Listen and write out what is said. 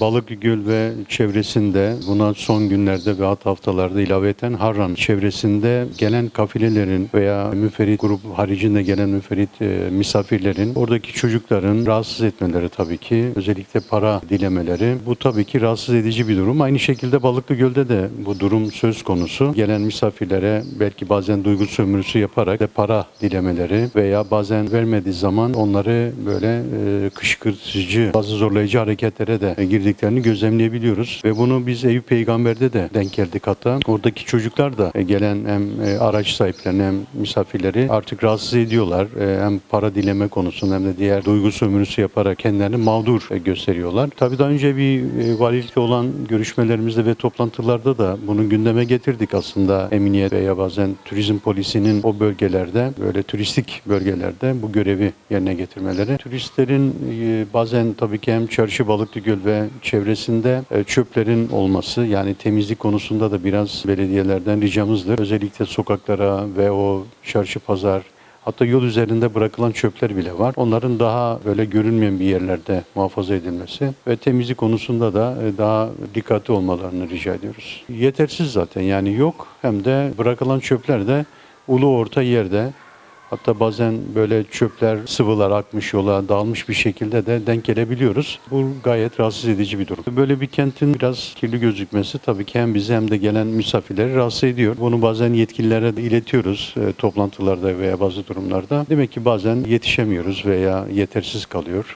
Balıklıgöl ve çevresinde buna son günlerde ve hat haftalarda ilaveten Harran çevresinde gelen kafilelerin veya müferit grup haricinde gelen müferit e, misafirlerin oradaki çocukların rahatsız etmeleri tabii ki özellikle para dilemeleri bu tabii ki rahatsız edici bir durum. Aynı şekilde Balıklıgöl'de de bu durum söz konusu. Gelen misafirlere belki bazen duygu sömürüsü yaparak de para dilemeleri veya bazen vermediği zaman onları böyle e, kışkırtıcı, bazı zorlayıcı hareketlere de girdiklerini gözlemleyebiliyoruz. Ve bunu biz Eyüp Peygamber'de de denk geldik hatta. Oradaki çocuklar da e, gelen hem e, araç sahiplerini hem misafirleri artık rahatsız ediyorlar. E, Hem para dileme konusunda hem de diğer duygu sömürüsü yaparak kendilerini mağdur gösteriyorlar. Tabii daha önce bir valilikle olan görüşmelerimizde ve toplantılarda da bunu gündeme getirdik aslında emniyet veya bazen turizm polisinin o bölgelerde böyle turistik bölgelerde bu görevi yerine getirmeleri. Turistlerin bazen tabii ki hem Çarşı Balıklıgöl ve çevresinde e, çöplerin olması yani temizlik konusunda da biraz belediyelerden ricamızdır. Özellikle sokaklara ve o çarşı pazar Hatta yol üzerinde bırakılan çöpler bile var. Onların daha böyle görünmeyen bir yerlerde muhafaza edilmesi ve temizlik konusunda da e, daha dikkatli olmalarını rica ediyoruz. Yetersiz zaten yani yok hem de bırakılan çöpler de ulu orta yerde Hatta bazen böyle çöpler, sıvılar akmış yola dağılmış bir şekilde de denk gelebiliyoruz. Bu gayet rahatsız edici bir durum. Böyle bir kentin biraz kirli gözükmesi tabii ki hem bizi hem de gelen misafirleri rahatsız ediyor. Bunu bazen yetkililere de iletiyoruz e, toplantılarda veya bazı durumlarda. Demek ki bazen yetişemiyoruz veya yetersiz kalıyor.